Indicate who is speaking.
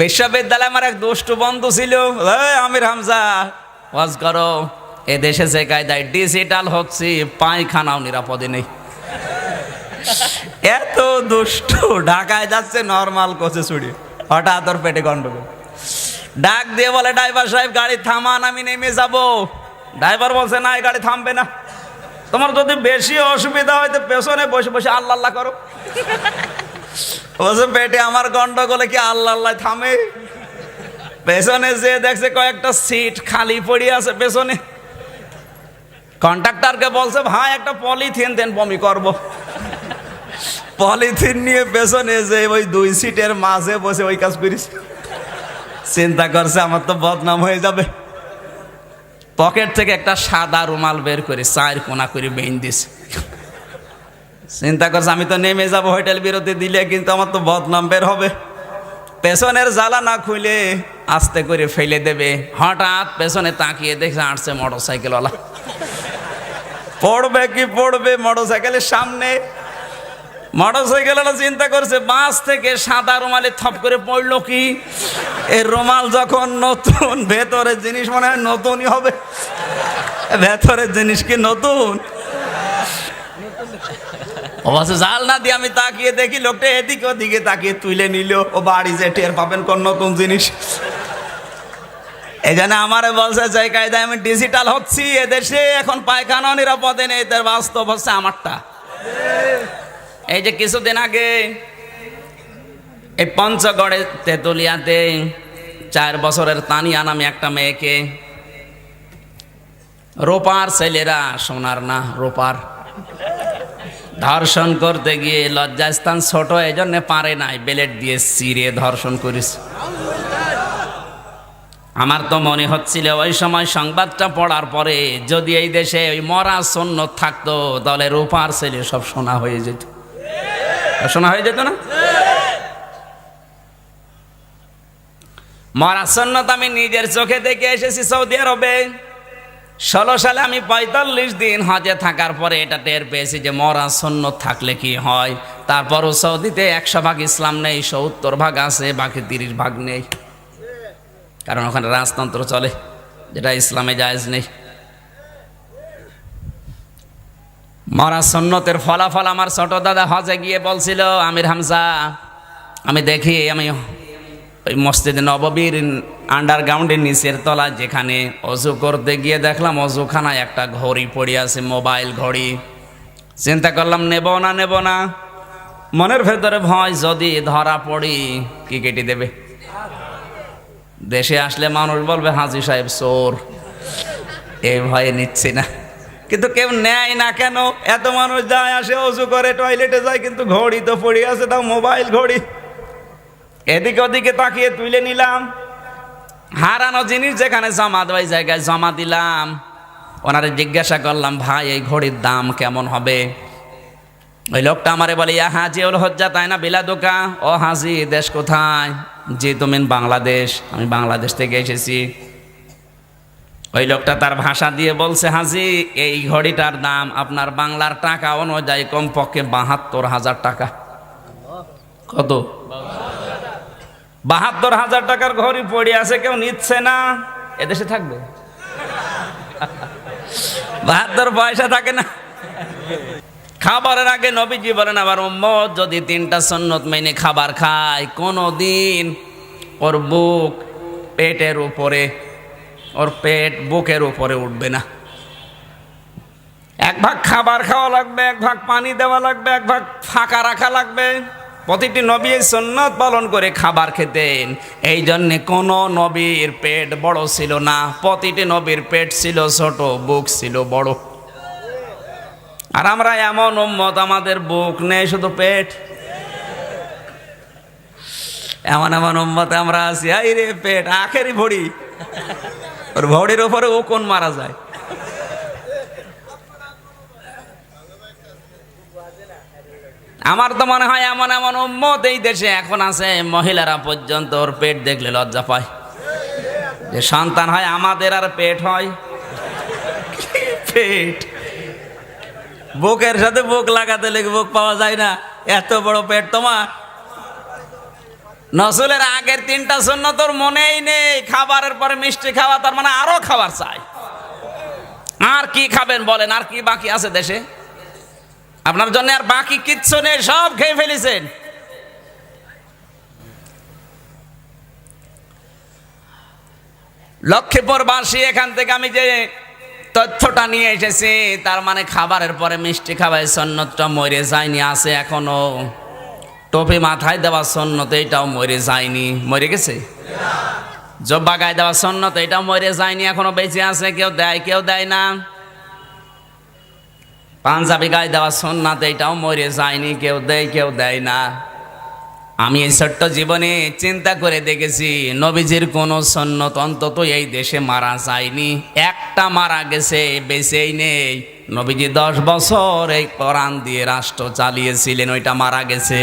Speaker 1: বিশ্ববিদ্যালয়ে আমার এক দুষ্টু বন্ধু ছিল। আমির হামজা, ওয়াজ করো এ দেশে যে কায়দায় ডিজিটাল হচ্ছে, পায়খানাও নিরাপদে নেই। এত দুষ্টু, ঢাকায় যাচ্ছে নর্মাল কোচে ছুড়ি হঠাৎ ওর পেটে গন্ডগোল। ডাক দিয়ে বলে ড্রাইভার সাহেব, গাড়ি থামান, আমি নেমে যাব। ড্রাইভার বলছে, না, এই গাড়ি থামবে না। তোমার যদি বেশি অসুবিধা হয়, তো পেছনে বসে বসে আল্লাহ আল্লাহ করো। বলছে পেটে আমার গন্ডগোলে কি আল্লাহ আল্লাহ থামে? পেছনে যে দেখছে কয়েকটা সিট খালি পড়ে আছে, পেছনে। কন্ট্রাক্টরকে বলছে, ভাই, একটা পলিথিন দেন, বমি করব। পলিথিন নিয়ে পেছনে যে ওই দুই সিটের মাঝে বসে ওই কাজ করিস। চিন্তা করছে, আমার তো বদনাম হয়ে যাবে। পকেট থেকে একটা সাদা রুমাল বের করে চায়ের কোনা করে বেইন দিছে। চিন্তা করছে, আমি তো নেমে যাব, হোটেল বিরতি দিলে কিন্তু আমার তো বদনাম বের হবে। পেছনের জ্বালা না খুলে আস্তে করে ফেলে দেবে। হঠাৎ পেছনে তাকিয়ে দেখছে আসছে মোটর সাইকেলওয়ালা পড়বে কি পড়বে মোটর সাইকেলের সামনে? মোটর সাইকেলওয়ালা চিন্তা করছে, বাস থেকে সাদা রুমালে থপ করে পড়ল কি? এই রুমাল যখন নতুন, ভেতরের জিনিস মনে হয় নতুনই হবে। ভেতরের জিনিস কি নতুন? অবশ্য জাল না দিয়ে আমি তাকিয়ে দেখি লোকটা এদিকে ওদিকে তাকিয়ে তুলে নিল। ও বাড়ি যে টের পাবেন কোন নতুন জিনিস। এই জন্য আমারে বলছে, যে কায়দায় আমি ডিজিটাল হচ্ছি এদেশে, এখন পায়খানা নিরাপদে নেই তার বাস্তব হচ্ছে আমারটা। এই যে কিছুদিন আগে এই পঞ্চগড়ে তেতুলিয়াতে চার বছরের তানিয়া নামে একটা মেয়েকে রোপার ছেলেরা, সোনার না, রোপার ধর্ষণ করতে গিয়ে লজ্জাস্থান ছোট এই জন্য পারে নাই। বেলেট দিয়ে চিরে ধর্ষণ করিস আমার তো মনে হচ্ছিল, ওই সময় সংবাদটা পড়ার পরে যদি এই দেশে ওই মরা সৈন্য থাকতো, তাহলে রূপার ছেলে সব শোনা হয়ে যেত। শোনা হয়ে যেত না? মরা সন্ন্যত আমি নিজের চোখে দেখে এসেছি সৌদি আরবে। ষোলো সালে আমি পঁয়তাল্লিশ দিন হজে থাকার পরে এটা টের পেয়েছি যে মরা সন্ন থাকলে কি হয়। তারপরও সৌদিতে একশো ভাগ ইসলাম নেই, সত্তর ভাগ আছে, বাকি তিরিশ ভাগ নেই। কারণ ওখানে রাজতন্ত্র চলে, যেটা ইসলামে জায়জ নেই। মরা সন্ন্যতের ফলাফল আমার ছোট দাদা হজে গিয়ে বলছিল, আমির হামজা, আমি দেখি, আমি ওই মসজিদ নববীর আন্ডারগ্রাউন্ডের নিচের তলা যেখানে অজু করতে গিয়ে দেখলাম অজুখানায় একটা ঘড়ি পড়ে আছে মোবাইল ঘড়ি। চিন্তা করলাম, নেব না নেব না। মনের ভেতরে ভয়, যদি ধরা পড়ি, কি কেটে দেবে? দেশে আসলে মানুষ বলবে, হাজি সাহেব, চোর। এই ভয়ে নিচ্ছি না। কিন্তু কেউ নেয় না কেন? এত মানুষ যায়, আসে, অজু করে টয়লেটে যায়, কিন্তু ঘড়ি তো পড়ে আছে, তাও মোবাইল ঘড়ি। এদিকে ওদিকে তাকিয়ে তুলে নিলাম। হারানো জিনিস যেখানে জমা দেওয়াই জায়গায় জমা দিলাম। ওনারে জিজ্ঞাসা করলাম ভাই এই ঘড়ির দাম কেমন হবে? ওই লোকটা আমারে বলে ইয়া হাজি ওল হজ্জা তাই না বিলা দোকা ও হাজি দেশ কোথায়? জি তুমি বাংলাদেশ আমি বাংলাদেশ থেকে এসেছি। ওই লোকটা তার ভাষা দিয়ে বলছে হাজি এই ঘড়িটার দাম আপনার বাংলার টাকা অনুযায়ী কমপক্ষে বাহাত্তর হাজার টাকা। কত? বাহাত্তর হাজার টাকার ঘড়ি পড়ে আছে, কেউ নিচ্ছে না। এদেশে থাকবে। বাহাত্তর পয়সা থাকে না। খাবারের আগে নবীজি বলেন আবার উম্মত, যদি তিনটা সন্ন্যত মেনে খাবার খায় কোনো দিন ওর বুক পেটের উপরে, ওর পেট বুকের উপরে উঠবে না। এক ভাগ খাবার খাওয়া লাগবে, এক ভাগ পানি দেওয়া লাগবে, এক ভাগ ফাঁকা রাখা লাগবে। প্রতিটি নবী সন্ন্যত পালন করে খাবার খেতেন। এই জন্যে কোনো নবীর পেট বড় ছিল না। প্রতিটি নবীর পেট ছিল ছোট, বুক ছিল বড়। আর আমরা এমন উম্মত, আমাদের বুক নেই শুধু পেট। এমন এমন উম্মতে আমরা আছি আই রে পেট আখেরই ভড়ি ওর ভড়ির ওপরে ও কোন মারা যায়। আমার তো মনে হয় এমন এমন উম্মত এই দেশে এখন আছে, মহিলারা পর্যন্ত ওর পেট দেখলে লজ্জা পায়। যে সন্তান হয় আমাদের আর পেট হয়। পেট। বুকের সাথে বুক লাগাতে লেগে বুক পাওয়া যায় না। এত বড় পেট তোমার। নসুলের আগের তিনটা শূন্য তোর মনেই নেই। খাবারের পরে মিষ্টি খাওয়া তার মানে আরও খাবার চাই আর কি খাবেন বলেন? আর কি বাকি আছে দেশে? আপনার জন্য আর বাকি কিচ্ছু নেই, সব খেয়ে ফেলেছেন। লক্ষ্মীপুরবাসী, এখান থেকে আমি যে তথ্যটা নিয়ে এসেছি, তার মানে খাবারের পরে মিষ্টি খাবার সন্ন্যতটা মরে যায়নি, আছে এখনও। টপি মাথায় দেওয়া সন্ন্যত, এটাও মরে যায়নি। মরে গেছে? জব্বা গায়ে দেওয়া সন্ন্যত, এটাও মরে যায়নি, এখনও বেঁচে আছে, কেউ দেয় কেউ দেয় না। পাঞ্জাবি গায়ে দেওয়া সোননাথ এটাও মরে যায়নি, কেউ দেয় কেউ দেয় না। আমি এই ছোট্ট জীবনে চিন্তা করে দেখেছি, নবীজির কোনো সন্ন্যত অন্তত এই দেশে মারা যায়নি। একটা মারা গেছে, বেঁচেই নেই। নবীজি দশ বছর এই কোরআন দিয়ে রাষ্ট্র চালিয়েছিলেন, ওইটা মারা গেছে।